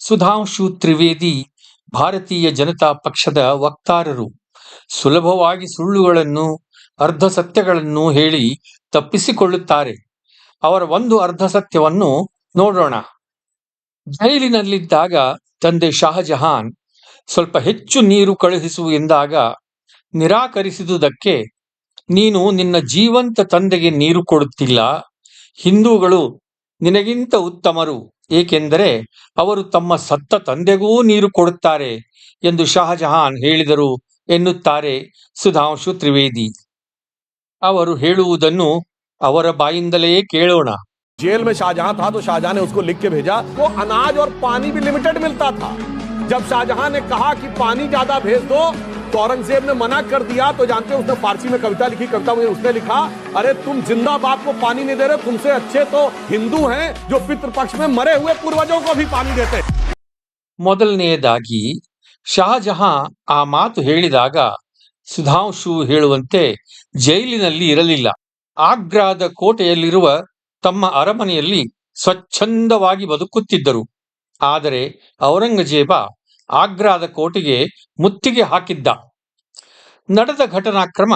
ಸುಧಾಂಶು ತ್ರಿವೇದಿ ಭಾರತೀಯ ಜನತಾ ಪಕ್ಷದ ವಕ್ತಾರರು. ಸುಲಭವಾಗಿ ಸುಳ್ಳುಗಳನ್ನು, ಅರ್ಧ ಸತ್ಯಗಳನ್ನು ಹೇಳಿ ತಪ್ಪಿಸಿಕೊಳ್ಳುತ್ತಾರೆ. ಅವರ ಒಂದು ಅರ್ಧ ಸತ್ಯವನ್ನು ನೋಡೋಣ. ಜೈಲಿನಲ್ಲಿದ್ದಾಗ ತಂದೆ ಶಾಹಜಹಾನ್ ಸ್ವಲ್ಪ ಹೆಚ್ಚು ನೀರು ಕಳುಹಿಸು ಎಂದಾಗ ನಿರಾಕರಿಸಿದುದಕ್ಕೆ, ನೀನು ನಿನ್ನ ಜೀವಂತ ತಂದೆಗೆ ನೀರು ಕೊಡುತ್ತಿಲ್ಲ. ಹಿಂದೂಗಳು ನಿನಗಿಂತ ಉತ್ತಮರು. ಏಕೆಂದರೆ ಅವರು ತಮ್ಮ ಸತ್ತ ತಂದೆಗೂ ನೀರು ಕೊಡುತ್ತಾರೆ ಎಂದು ಶಹಜಹಾನ್ ಹೇಳಿದರು ಎನ್ನುತ್ತಾರೆ ಸುಧಾಂಶು ತ್ರಿವೇದಿ ಅವರು ಹೇಳುವುದನ್ನು ಅವರ ಬಾಯಿಂದಲೇ ಕೇಳೋಣ जेल में शाहजहां था तो शाहजहां ने उसको लिख के भेजा वो अनाज और पानी भी लिमिटेड मिलता था जब शाहजहां ने कहा कि पानी ज्यादा भेज दो तो औरंगजेब ने मना कर दिया तो जानते हो उसने फारसी में कविता लिखी कविता में उसने लिखा अरे तुम जिंदा बाप को पानी नहीं दे रहे तुमसे अच्छे तो हिंदू हैं जो पितृपक्ष में मरे हुए पूर्वजों को भी पानी देते ಮೊದಲನೆಯದಾಗಿ ಶಹಜಹಾಂ ಆ ಮಾತು ಹೇಳಿದಾಗ ಸುಧಾಂಶು ಹೇಳುವಂತೆ ಜೈಲಿನಲ್ಲಿ ಇರಲಿಲ್ಲ ಆಗ್ರಾದ ಕೋಟೆಯಲ್ಲಿರುವ ತಮ್ಮ ಅರಮನೆಯಲ್ಲಿ ಸ್ವಚ್ಛಂದವಾಗಿ ಬದುಕುತ್ತಿದ್ದರು ಆದರೆ ಔರಂಗಜೇಬ ಆಗ್ರಾದ ಕೋಟೆಗೆ ಮುತ್ತಿಗೆ ಹಾಕಿದ್ದ. ನಡೆದ ಘಟನಾಕ್ರಮ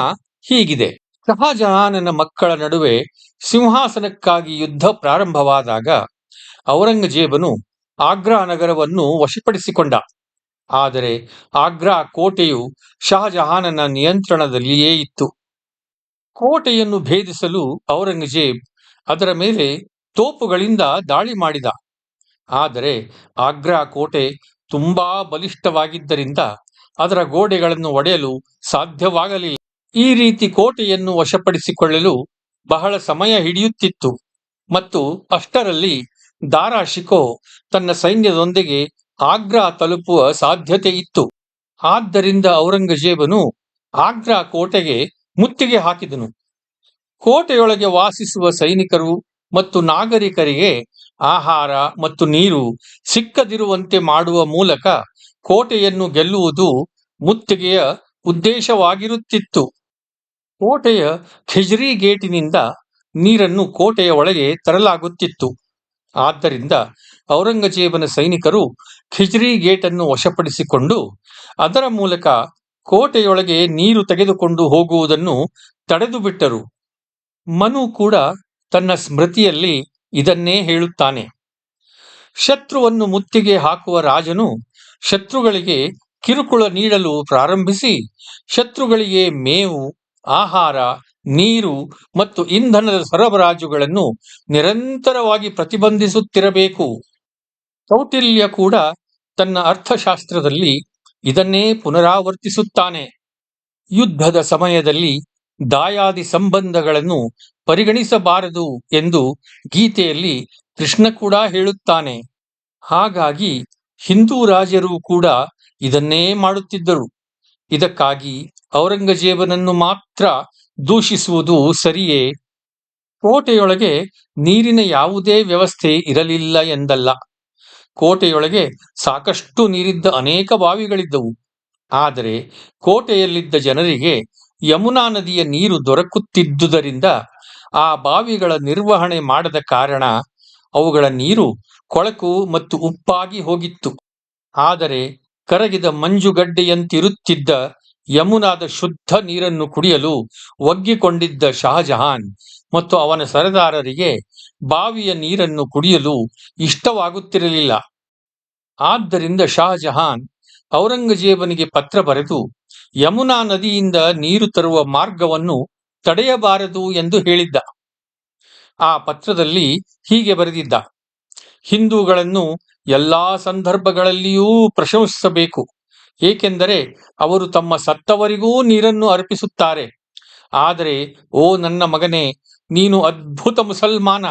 ಹೀಗಿದೆ. ಶಹಜಹಾನನ ಮಕ್ಕಳ ನಡುವೆ ಸಿಂಹಾಸನಕ್ಕಾಗಿ ಯುದ್ಧ ಪ್ರಾರಂಭವಾದಾಗ ಔರಂಗಜೇಬನು ಆಗ್ರಾ ನಗರವನ್ನು ವಶಪಡಿಸಿಕೊಂಡ. ಆದರೆ ಆಗ್ರಾ ಕೋಟೆಯು ಶಹಜಹಾನನ ನಿಯಂತ್ರಣದಲ್ಲಿಯೇ ಇತ್ತು. ಕೋಟೆಯನ್ನು ಭೇದಿಸಲು ಔರಂಗಜೇಬ್ ಅದರ ಮೇಲೆ ತೋಪುಗಳಿಂದ ದಾಳಿ ಮಾಡಿದ. ಆದರೆ ಆಗ್ರಾ ಕೋಟೆ ತುಂಬಾ ಬಲಿಷ್ಠವಾಗಿದ್ದರಿಂದ ಅದರ ಗೋಡೆಗಳನ್ನು ಒಡೆಯಲು ಸಾಧ್ಯವಾಗಲಿಲ್ಲ. ಈ ರೀತಿ ಕೋಟೆಯನ್ನು ವಶಪಡಿಸಿಕೊಳ್ಳಲು ಬಹಳ ಸಮಯ ಹಿಡಿಯುತ್ತಿತ್ತು. ಮತ್ತು ಅಷ್ಟರಲ್ಲಿ ದಾರಾ ಶಿಕೋ ತನ್ನ ಸೈನ್ಯದೊಂದಿಗೆ ಆಗ್ರಾ ತಲುಪುವ ಸಾಧ್ಯತೆ ಇತ್ತು. ಆದ್ದರಿಂದ ಔರಂಗಜೇಬನು ಆಗ್ರಾ ಕೋಟೆಗೆ ಮುತ್ತಿಗೆ ಹಾಕಿದನು. ಕೋಟೆಯೊಳಗೆ ವಾಸಿಸುವ ಸೈನಿಕರು ಮತ್ತು ನಾಗರಿಕರಿಗೆ ಆಹಾರ ಮತ್ತು ನೀರು ಸಿಕ್ಕದಿರುವಂತೆ ಮಾಡುವ ಮೂಲಕ ಕೋಟೆಯನ್ನು ಗೆಲ್ಲುವುದು ಮುತ್ತಿಗೆಯ ಉದ್ದೇಶವಾಗಿರುತ್ತಿತ್ತು. ಕೋಟೆಯ ಖಿಜ್ರಿ ಗೇಟಿನಿಂದ ನೀರನ್ನು ಕೋಟೆಯ ಒಳಗೆ ತರಲಾಗುತ್ತಿತ್ತು. ಆದ್ದರಿಂದ ಔರಂಗಜೇಬನ ಸೈನಿಕರು ಖಿಜ್ರಿ ಗೇಟನ್ನು ವಶಪಡಿಸಿಕೊಂಡು ಅದರ ಮೂಲಕ ಕೋಟೆಯೊಳಗೆ ನೀರು ತೆಗೆದುಕೊಂಡು ಹೋಗುವುದನ್ನು ತಡೆದು ಬಿಟ್ಟರು ಮನು ಕೂಡ ತನ್ನ ಸ್ಮೃತಿಯಲ್ಲಿ ಇದನ್ನೇ ಹೇಳುತ್ತಾನೆ. ಶತ್ರುವನ್ನು ಮುತ್ತಿಗೆ ಹಾಕುವ ರಾಜನು ಶತ್ರುಗಳಿಗೆ ಕಿರುಕುಳ ನೀಡಲು ಪ್ರಾರಂಭಿಸಿ, ಶತ್ರುಗಳಿಗೆ ಮೇವು, ಆಹಾರ, ನೀರು ಮತ್ತು ಇಂಧನದ ಸರಬರಾಜುಗಳನ್ನು ನಿರಂತರವಾಗಿ ಪ್ರತಿಬಂಧಿಸುತ್ತಿರಬೇಕು. ಕೌಟಿಲ್ಯ ಕೂಡ ತನ್ನ ಅರ್ಥಶಾಸ್ತ್ರದಲ್ಲಿ ಇದನ್ನೇ ಪುನರಾವರ್ತಿಸುತ್ತಾನೆ. ಯುದ್ಧದ ಸಮಯದಲ್ಲಿ ದಾಯಾದಿ ಸಂಬಂಧಗಳನ್ನು ಪರಿಗಣಿಸಬಾರದು ಎಂದು ಗೀತೆಯಲ್ಲಿ ಕೃಷ್ಣ ಕೂಡ ಹೇಳುತ್ತಾನೆ. ಹಾಗಾಗಿ ಹಿಂದೂ ರಾಜರು ಕೂಡ ಇದನ್ನೇ ಮಾಡುತ್ತಿದ್ದರು. ಇದಕ್ಕಾಗಿ ಔರಂಗಜೇಬನನ್ನು ಮಾತ್ರ ದೂಷಿಸುವುದು ಸರಿಯೇ? ಕೋಟೆಯೊಳಗೆ ನೀರಿನ ಯಾವುದೇ ವ್ಯವಸ್ಥೆ ಇರಲಿಲ್ಲ ಎಂದಲ್ಲ. ಕೋಟೆಯೊಳಗೆ ಸಾಕಷ್ಟು ನೀರಿದ್ದ ಅನೇಕ ಬಾವಿಗಳಿದ್ದವು. ಆದರೆ ಕೋಟೆಯಲ್ಲಿದ್ದ ಜನರಿಗೆ ಯಮುನಾ ನದಿಯ ನೀರು ದೊರಕುತ್ತಿದ್ದುದರಿಂದ ಆ ಬಾವಿಗಳ ನಿರ್ವಹಣೆ ಮಾಡದ ಕಾರಣ ಅವುಗಳ ನೀರು ಕೊಳಕು ಮತ್ತು ಉಪ್ಪಾಗಿ ಹೋಗಿತ್ತು. ಆದರೆ ಕರಗಿದ ಮಂಜುಗಡ್ಡೆಯಂತಿರುತ್ತಿದ್ದ ಯಮುನಾದ ಶುದ್ಧ ನೀರನ್ನು ಕುಡಿಯಲು ಒಗ್ಗಿಕೊಂಡಿದ್ದ ಶಹಜಹಾನ್ ಮತ್ತು ಅವನ ಸರದಾರರಿಗೆ ಬಾವಿಯ ನೀರನ್ನು ಕುಡಿಯಲು ಇಷ್ಟವಾಗುತ್ತಿರಲಿಲ್ಲ. ಆದ್ದರಿಂದ ಶಹಜಹಾನ್ ಔರಂಗಜೇಬನಿಗೆ ಪತ್ರ ಬರೆದು, ಯಮುನಾ ನದಿಯಿಂದ ನೀರು ತರುವ ಮಾರ್ಗವನ್ನು ತಡೆಯಬಾರದು ಎಂದು ಹೇಳಿದ್ದ. ಆ ಪತ್ರದಲ್ಲಿ ಹೀಗೆ ಬರೆದಿದ್ದ. ಹಿಂದೂಗಳನ್ನು ಎಲ್ಲಾ ಸಂದರ್ಭಗಳಲ್ಲಿಯೂ ಪ್ರಶಂಸಿಸಬೇಕು. ಏಕೆಂದರೆ ಅವರು ತಮ್ಮ ಸತ್ತವರಿಗೂ ನೀರನ್ನು ಅರ್ಪಿಸುತ್ತಾರೆ. ಆದರೆ, ಓ ನನ್ನ ಮಗನೇ, ನೀನು ಅದ್ಭುತ ಮುಸಲ್ಮಾನ.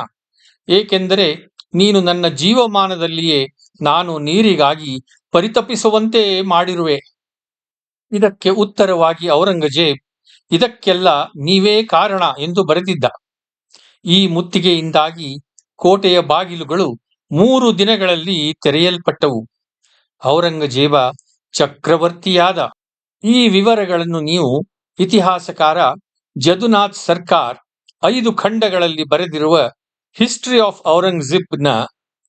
ಏಕೆಂದರೆ ನೀನು ನನ್ನ ಜೀವಮಾನದಲ್ಲಿಯೇ ನಾನು ನೀರಿಗಾಗಿ ಪರಿತಪಿಸುವಂತೆ ಮಾಡಿರುವೆ. ಇದಕ್ಕೆ ಉತ್ತರವಾಗಿ ಔರಂಗಜೇಬ್ ಇದಕ್ಕೆಲ್ಲ ನೀವೇ ಕಾರಣ ಎಂದು ಬರೆದಿದ್ದ. ಈ ಮುತ್ತಿಗೆಯಿಂದಾಗಿ ಕೋಟೆಯ ಬಾಗಿಲುಗಳು ಮೂರು ದಿನಗಳಲ್ಲಿ ತೆರೆಯಲ್ಪಟ್ಟವು. ಔರಂಗಜೇಬ ಚಕ್ರವರ್ತಿಯಾದ. ಈ ವಿವರಗಳನ್ನು ನೀವು ಇತಿಹಾಸಕಾರ ಜದುನಾಥ್ ಸರ್ಕಾರ್ ಐದು ಖಂಡಗಳಲ್ಲಿ ಬರೆದಿರುವ ಹಿಸ್ಟ್ರಿ ಆಫ್ ಔರಂಗಜೀಬ್ನ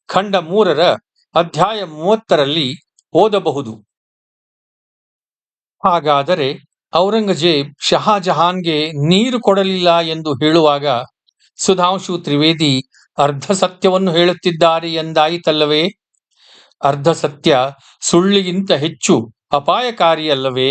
ಖಂಡ ಮೂರರ ಅಧ್ಯಾಯ ಮೂವತ್ತರಲ್ಲಿ ಓದಬಹುದು. ಹಾಗಾದರೆ ಔರಂಗಜೇಬ್ ಶಹಾಜಹಾನ್ಗೆ ನೀರು ಕೊಡಲಿಲ್ಲ ಎಂದು ಹೇಳುವಾಗ ಸುಧಾಂಶು ತ್ರಿವೇದಿ ಅರ್ಧ ಸತ್ಯವನ್ನು ಹೇಳುತ್ತಿದ್ದಾರೆ ಎಂದಾಯಿತಲ್ಲವೇ? ಅರ್ಧ ಸತ್ಯ ಸುಳ್ಳಿಗಿಂತ ಹೆಚ್ಚು ಅಪಾಯಕಾರಿಯಲ್ಲವೇ?